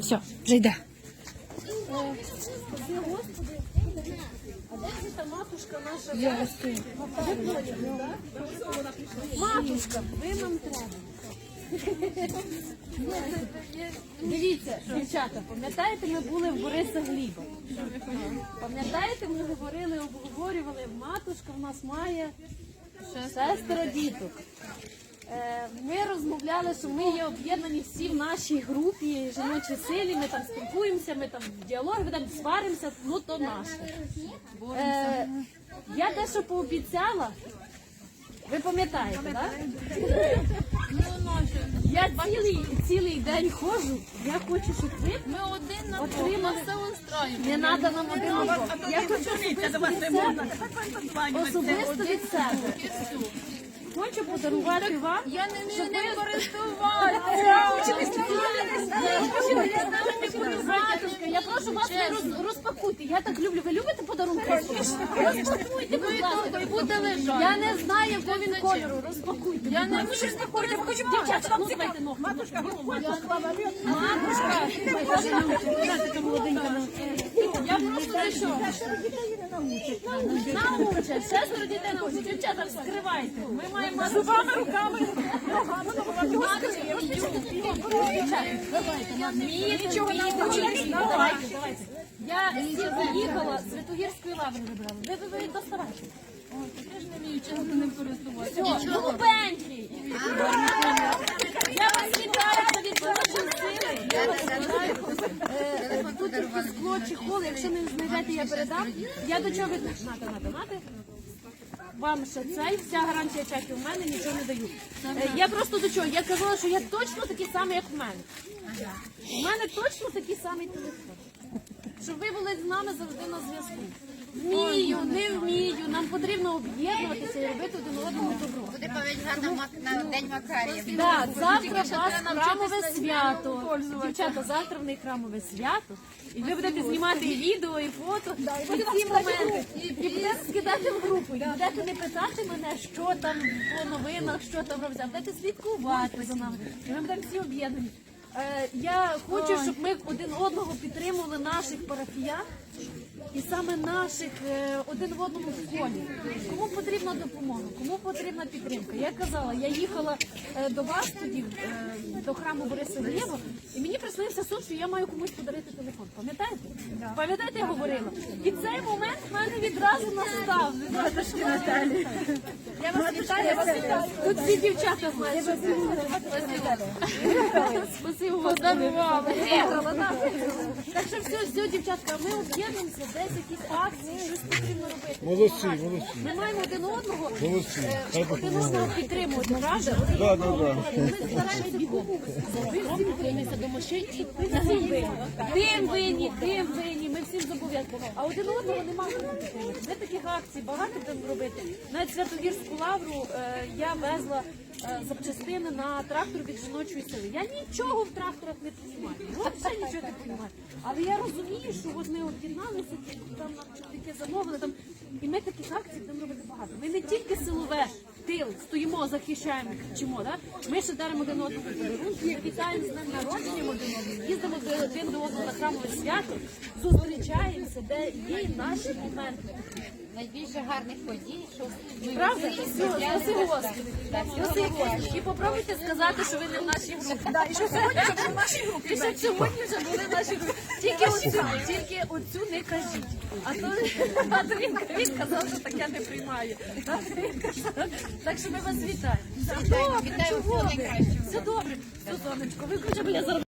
Все, вже йде. матушка наша? Матушка, ви нам треба. Дивіться, дівчата, пам'ятаєте, ми були в Бориса Гліба? Пам'ятаєте, ми говорили, обговорювали, матушка в нас має шестеро діток. Е, Ми розмовляли, що ми є об'єднані всі в нашій групі жіночій силі. Ми там спілкуємося, ми там в діалог ведемо, сваримося, ну то наше. Е, Я дещо пообіцяла. Ви пам'ятаєте, так? Я цілий, цілий день ходжу. Я хочу, щоб ви Ми один на Отримали. все устроїмо. не треба нам один одного. Я хочу особисто від себе, особисто від себе. Хочу подарувати вам. Я не вмію ним користуватися. Я прошу вас не розпакуйте. Я так люблю. Ви любите подарунки? Розпакуйте, будь ласка. І буде лежати. Я не знаю, якого він кольору. Розпакуйте. Я не хочу розпакувати, я хочу Дівчатка. Матушка, Матушка. Матушка, Научать. Шестеро дітей научать. Дівчата, вскривайте. Ми маємо зубами, руками. Нічого не Давайте. Я тільки їхала з Святогірської лаври вибрала. Ви, ви, доставайте. Я ж не вмію чесно ним користуватися. Я вас вітаю за відповідні сили. Я вас вітаю. Е, Тут тільки скло, чехол, якщо не знайдете, я передам. Я до чого від... Нате, нате, нате. Вам ще цей, вся гарантія чеків в мене, нічого не даю. Е, Я просто до чого? Я казала, що я точно такий самий, як в мене. У мене точно такий самий телефон. Щоб ви були з нами завжди на зв'язку. Вмію, не вмію. Нам потрібно об'єднуватися і робити один одному добро. Буде пам'ятка на, мак- на день Макарія. Так, завтра у вас храмове свято. Дівчата, завтра в них храмове свято. І ви будете знімати і відео, і фото, і ці моменти. І будете скидати в групу. І будете не питати мене, що там по новинах, що там робиться, а будете слідкувати за нами. І ми будемо всі об'єднані. Е, Я хочу, щоб ми один одного підтримували наших парафіян і саме наших е, один в одному в. Кому потрібна допомога, кому потрібна підтримка. Я казала, я їхала е, до вас тоді, е, до храму Бориса Глєва, і мені приснився сон, що я маю комусь подарити телефон. Пам'ятаєте? Пам'ятаєте, я говорила? І цей момент в мене відразу настав. Матушки Наталі. Я вас вітаю, я вас вітаю. Тут всі дівчата знають, що це. Спасибо, вас дарували. Виграла, так, виграла. Так що все, все, дівчатка, ми об'єднуємося, десь якісь акції, щось потрібно робити. Молодці, молодці. Ми маємо один одного, Молодці. е, Хай один допомагає. одного підтримувати, правда? Да, да, да. Ми стараємося бігом. Ви всі приймемося до машин і ви всі винні. Тим винні, тим винні, ми всім зобов'язані. А один одного немає кому підтримати. Ми таких акцій багато будемо робити. Навіть Святогірську лавру е, я везла е, запчастини на трактор від жіночої сили. Я нічого в тракторах не розумію. Взагалі нічого не розумію. Але я розумію, що от ми об'єдналися, там чоловіки замовили там. І ми таких акцій будемо робити багато. Ми не тільки силове тил стоїмо, захищаємо, кричимо, да? Ми ще даримо один одному подарунки, вітаємо з днем народженням один одного, їздимо один до одного на храмове свято, зустрічаємося, де є наші моменти. Найбільше гарних подій, що ми Правда? всі спасибо Господи. І попробуйте сказати, що ви не в нашій групі. Да, і що сьогодні вже були в нашій групі. І щоб сьогодні вже були в нашій групі. Тільки оцю, тільки оцю не кажіть. А то, а він, казав, що таке не приймає. Казав. Так що ми вас вітаємо. Все добре, чого ви? Все добре. Сонечко, ви хоча б я зараз